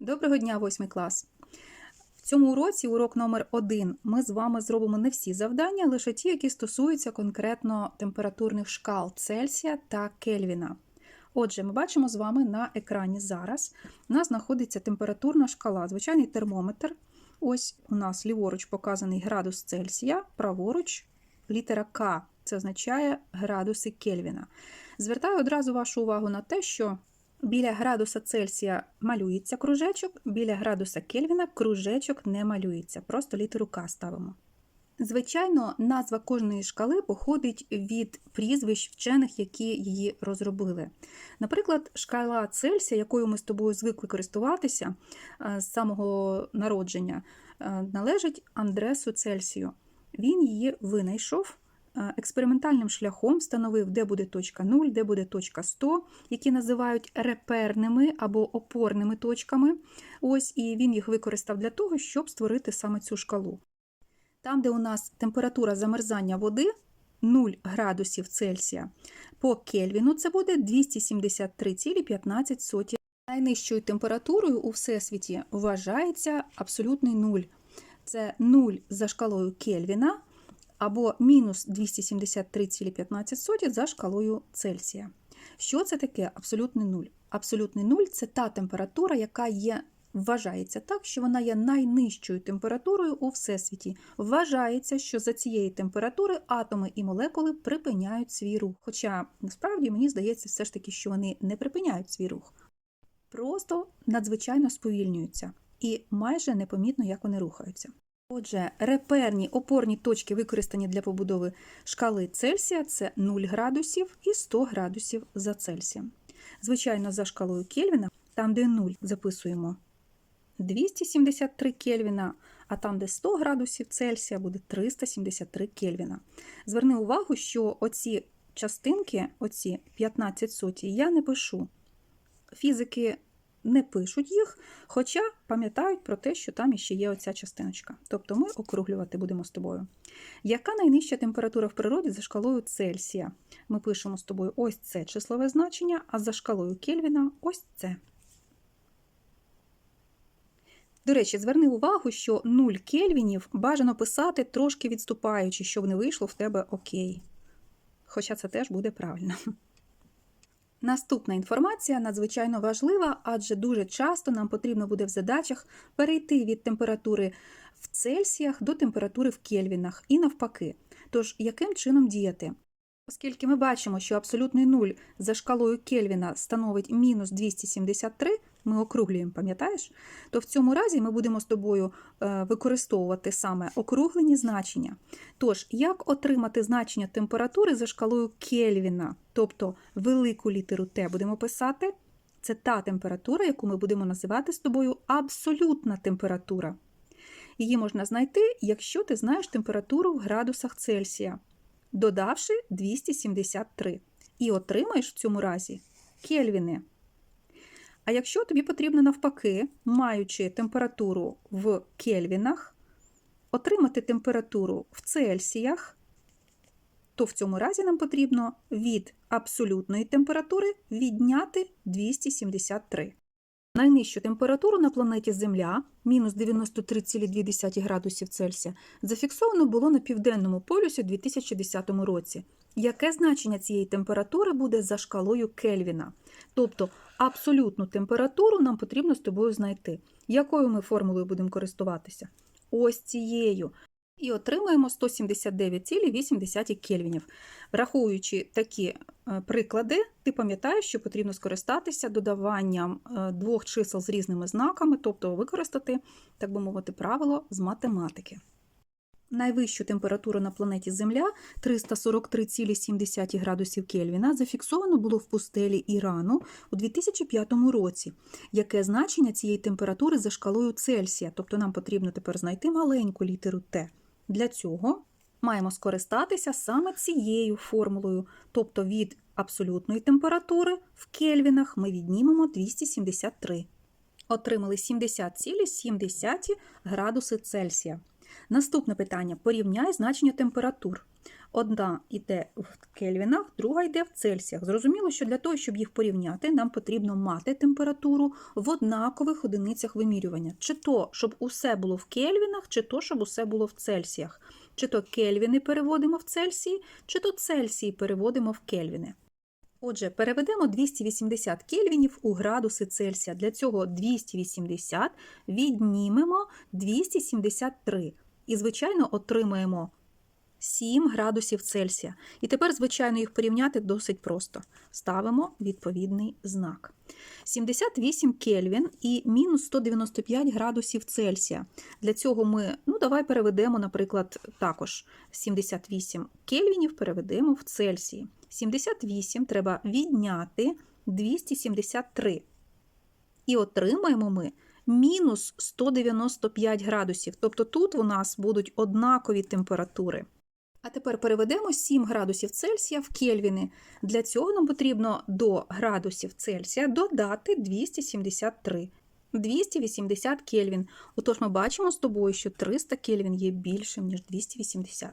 Доброго дня, восьмий клас! В цьому уроці, урок номер 1 ми з вами зробимо не всі завдання, лише ті, які стосуються конкретно температурних шкал Цельсія та Кельвіна. Отже, ми бачимо з вами на екрані зараз. У нас знаходиться температурна шкала, звичайний термометр. Ось у нас ліворуч показаний градус Цельсія, праворуч літера К. Це означає градуси Кельвіна. Звертаю одразу вашу увагу на те, що біля градуса Цельсія малюється кружечок, біля градуса Кельвіна кружечок не малюється, просто літеру К ставимо. Звичайно, назва кожної шкали походить від прізвищ вчених, які її розробили. Наприклад, шкала Цельсія, якою ми з тобою звикли користуватися е, з самого народження, е, належить Андресу Цельсію. Він її винайшов експериментальним шляхом, встановив, де буде точка 0, де буде точка 100, які називають реперними або опорними точками. Ось, і він їх використав для того, щоб створити саме цю шкалу. Там, де у нас температура замерзання води 0 градусів Цельсія, по Кельвіну це буде 273,15. Найнижчою температурою у всесвіті вважається абсолютний нуль. Це 0 за шкалою Кельвіна або мінус 273,15 за шкалою Цельсія. Що це таке абсолютний нуль? Абсолютний нуль це та температура, яка є Вважається так, що вона є найнижчою температурою у всесвіті. Вважається, що за цієї температури атоми і молекули припиняють свій рух. Хоча насправді мені здається, все ж таки, що вони не припиняють свій рух, просто надзвичайно сповільнюються і майже непомітно, як вони рухаються. Отже, реперні опорні точки, використані для побудови шкали Цельсія, це 0 градусів і 100 градусів за Цельсієм. Звичайно, за шкалою Кельвіна, там, де 0 записуємо 273 Кельвіна, а там, де 100 градусів Цельсія, буде 373 Кельвіна. Зверни увагу, що оці частинки, оці 15 соті, я не пишу. Фізики не пишуть їх, хоча пам'ятають про те, що там іще є оця частиночка. Тобто ми округлювати будемо з тобою. Яка найнижча температура в природі за шкалою Цельсія? Ми пишемо з тобою ось це числове значення, а за шкалою Кельвіна ось це. До речі, зверни увагу, що 0 кельвінів бажано писати трошки відступаючи, щоб не вийшло в тебе окей. Хоча це теж буде правильно. Наступна інформація надзвичайно важлива, адже дуже часто нам потрібно буде в задачах перейти від температури в Цельсіях до температури в Кельвінах і навпаки. Тож, яким чином діяти? Оскільки ми бачимо, що абсолютний нуль за шкалою Кельвіна становить мінус 273, ми округлюємо, пам'ятаєш? То в цьому разі ми будемо з тобою використовувати саме округлені значення. Тож, як отримати значення температури за шкалою Кельвіна, тобто велику літеру Т будемо писати, це та температура, яку ми будемо називати з тобою абсолютна температура. Її можна знайти, якщо ти знаєш температуру в градусах Цельсія, додавши 273. І отримаєш в цьому разі кельвіни. А якщо тобі потрібно навпаки, маючи температуру в кельвінах, отримати температуру в Цельсіях, то в цьому разі нам потрібно від абсолютної температури відняти 273. Найнижчу температуру на планеті Земля, мінус 93,2 градусів Цельсія, зафіксовано було на південному полюсі у 2010 році. Яке значення цієї температури буде за шкалою Кельвіна? Тобто абсолютну температуру нам потрібно з тобою знайти. Якою ми формулою будемо користуватися? Ось цією. І отримаємо 179,8 кельвінів. Враховуючи такі приклади, ти пам'ятаєш, що потрібно скористатися додаванням двох чисел з різними знаками, тобто використати, так би мовити, правило з математики. Найвищу температуру на планеті Земля 343,7 градусів Кельвіна зафіксовано було в пустелі Ірану у 2005 році. Яке значення цієї температури за шкалою Цельсія? Тобто нам потрібно тепер знайти маленьку літеру Т. Для цього маємо скористатися саме цією формулою, тобто від абсолютної температури в кельвінах ми віднімемо 273. Отримали 70,7 градуси Цельсія. Наступне питання: порівняй значення температур. Одна йде в кельвінах, друга йде в цельсіях. Зрозуміло, що для того, щоб їх порівняти, нам потрібно мати температуру в однакових одиницях вимірювання. Чи то, щоб усе було в кельвінах, чи то, щоб усе було в цельсіях. Чи то кельвіни переводимо в цельсії, чи то цельсії переводимо в кельвіни. Отже, переведемо 280 кельвінів у градуси Цельсія. Для цього 280 віднімемо 273. І, звичайно, отримаємо 7 градусів Цельсія. І тепер, звичайно, їх порівняти досить просто. Ставимо відповідний знак. 78 Кельвін і мінус 195 градусів Цельсія. Для цього ми, ну, давай переведемо, наприклад, також 78 Кельвінів переведемо в Цельсії. 78 треба відняти 273. І отримаємо ми мінус 195 градусів. Тобто тут у нас будуть однакові температури. А тепер переведемо 7 градусів Цельсія в кельвіни. Для цього нам потрібно до градусів Цельсія додати 273. 280 кельвін. Отож ми бачимо з тобою, що 300 кельвін є більшим, ніж 280.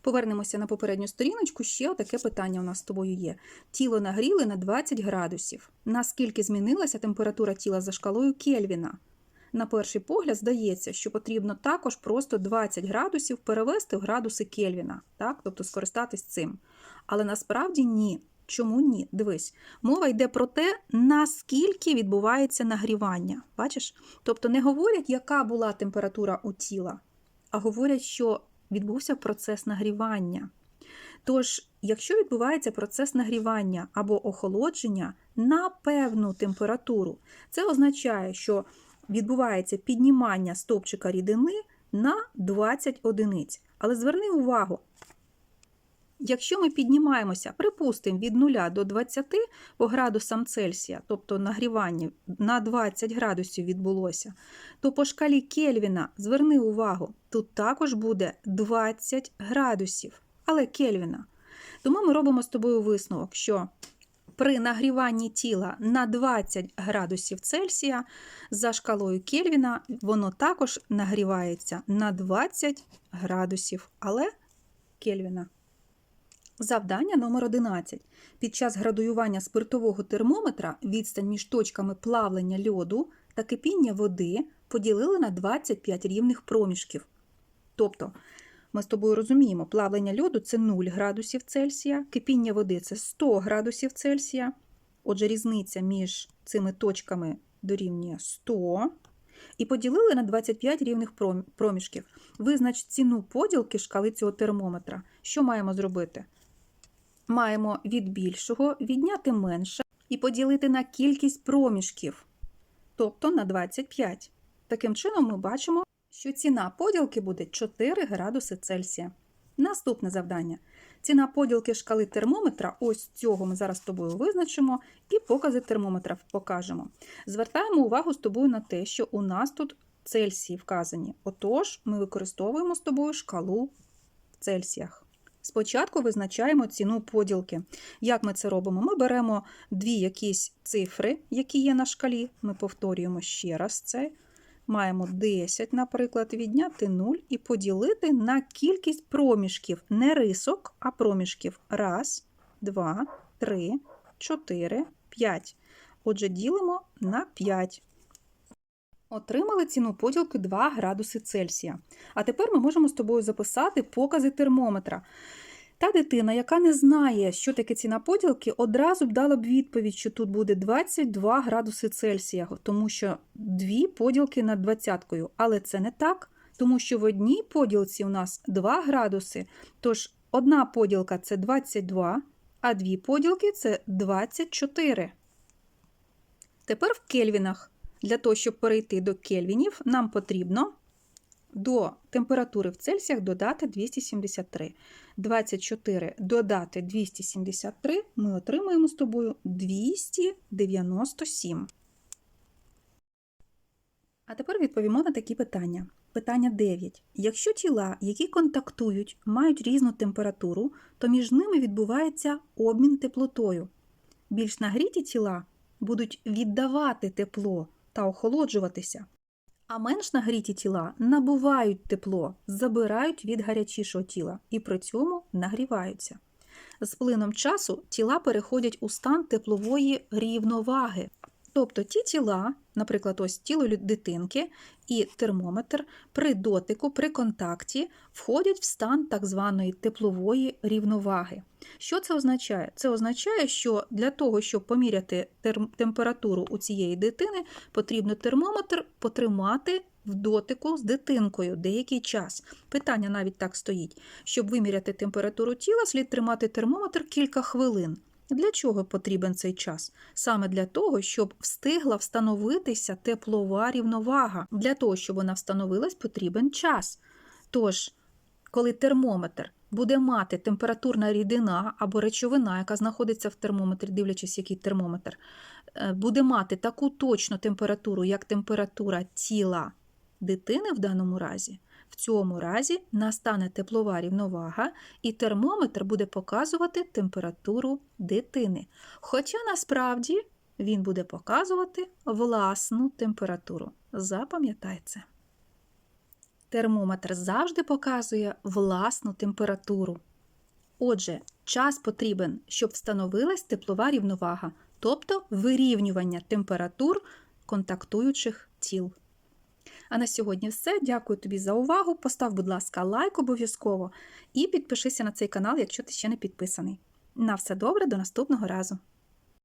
Повернемося на попередню сторіночку. Ще таке питання у нас з тобою є. Тіло нагріли на 20 градусів. Наскільки змінилася температура тіла за шкалою Кельвіна? На перший погляд здається, що потрібно також просто 20 градусів перевести в градуси Кельвіна, так? тобто скористатись цим. Але насправді ні. Чому ні? Дивись, мова йде про те, наскільки відбувається нагрівання. Бачиш? Тобто не говорять, яка була температура у тіла, а говорять, що відбувся процес нагрівання. Тож, якщо відбувається процес нагрівання або охолодження на певну температуру, це означає, що відбувається піднімання стовпчика рідини на 20 одиниць. Але зверни увагу, якщо ми піднімаємося, припустимо, від 0 до 20 по градусам Цельсія, тобто нагрівання на 20 градусів відбулося, то по шкалі Кельвіна, зверни увагу, тут також буде 20 градусів, але Кельвіна. Тому ми робимо з тобою висновок, що при нагріванні тіла на 20 градусів Цельсія за шкалою Кельвіна воно також нагрівається на 20 градусів, але Кельвіна. Завдання номер 11. Під час градуювання спиртового термометра відстань між точками плавлення льоду та кипіння води поділили на 25 рівних проміжків. Тобто, ми з тобою розуміємо, плавлення льоду це 0 градусів Цельсія, кипіння води це 100 градусів Цельсія. Отже, різниця між цими точками дорівнює 100. І поділили на 25 рівних проміжків. Визнач ціну поділки шкали цього термометра. Що маємо зробити? Маємо від більшого відняти менше і поділити на кількість проміжків, тобто на 25. Таким чином, ми бачимо, що ціна поділки буде 4 градуси Цельсія. Наступне завдання. Ціна поділки шкали термометра, ось цього ми зараз з тобою визначимо, і покази термометра покажемо. Звертаємо увагу з тобою на те, що у нас тут Цельсії вказані. Отож, ми використовуємо з тобою шкалу в Цельсіях. Спочатку визначаємо ціну поділки. Як ми це робимо? Ми беремо дві якісь цифри, які є на шкалі. Ми повторюємо ще раз це. Маємо 10, наприклад, відняти 0 і поділити на кількість проміжків. Не рисок, а проміжків. Раз, два, три, чотири, п'ять. Отже, ділимо на 5. Отримали ціну поділки 2 градуси Цельсія. А тепер ми можемо з тобою записати покази термометра. Та дитина, яка не знає, що таке ціна поділки, одразу б дала б відповідь, що тут буде 22 градуси Цельсія, тому що дві поділки над двадцяткою. Але це не так, тому що в одній поділці у нас 2 градуси. Тож одна поділка це 22, а дві поділки це 24. Тепер в кельвінах. Для того, щоб перейти до кельвінів, нам потрібно до температури в Цельсіях додати 273. 24 додати 273 ми отримаємо з тобою 297. А тепер відповімо на такі питання. Питання 9. Якщо тіла, які контактують, мають різну температуру, то між ними відбувається обмін теплотою. Більш нагріті тіла будуть віддавати тепло та охолоджуватися, А менш нагріті тіла набувають тепло, забирають від гарячішого тіла і при цьому нагріваються. З плином часу тіла переходять у стан теплової рівноваги. Тобто ті тіла, наприклад, ось тіло дитинки і термометр при дотику, при контакті входять в стан так званої теплової рівноваги. Що це означає? Це означає, що для того, щоб поміряти температуру у цієї дитини, потрібно термометр потримати в дотику з дитинкою деякий час. Питання навіть так стоїть. Щоб виміряти температуру тіла, слід тримати термометр кілька хвилин. Для чого потрібен цей час? Саме для того, щоб встигла встановитися теплова рівновага. Для того, щоб вона встановилась, потрібен час. Тож, коли термометр буде мати температурна рідина або речовина, яка знаходиться в термометрі, дивлячись, який термометр, е, буде мати таку точну температуру, як температура тіла дитини в даному разі, в цьому разі настане теплова рівновага, і термометр буде показувати температуру дитини. Хоча насправді він буде показувати власну температуру. Запам'ятай це. Термометр завжди показує власну температуру. Отже, час потрібен, щоб встановилась теплова рівновага, тобто вирівнювання температур контактуючих тіл. А на сьогодні все. Дякую тобі за увагу. Постав, будь ласка, лайк обов'язково і підпишися на цей канал, якщо ти ще не підписаний. На все добре, до наступного разу!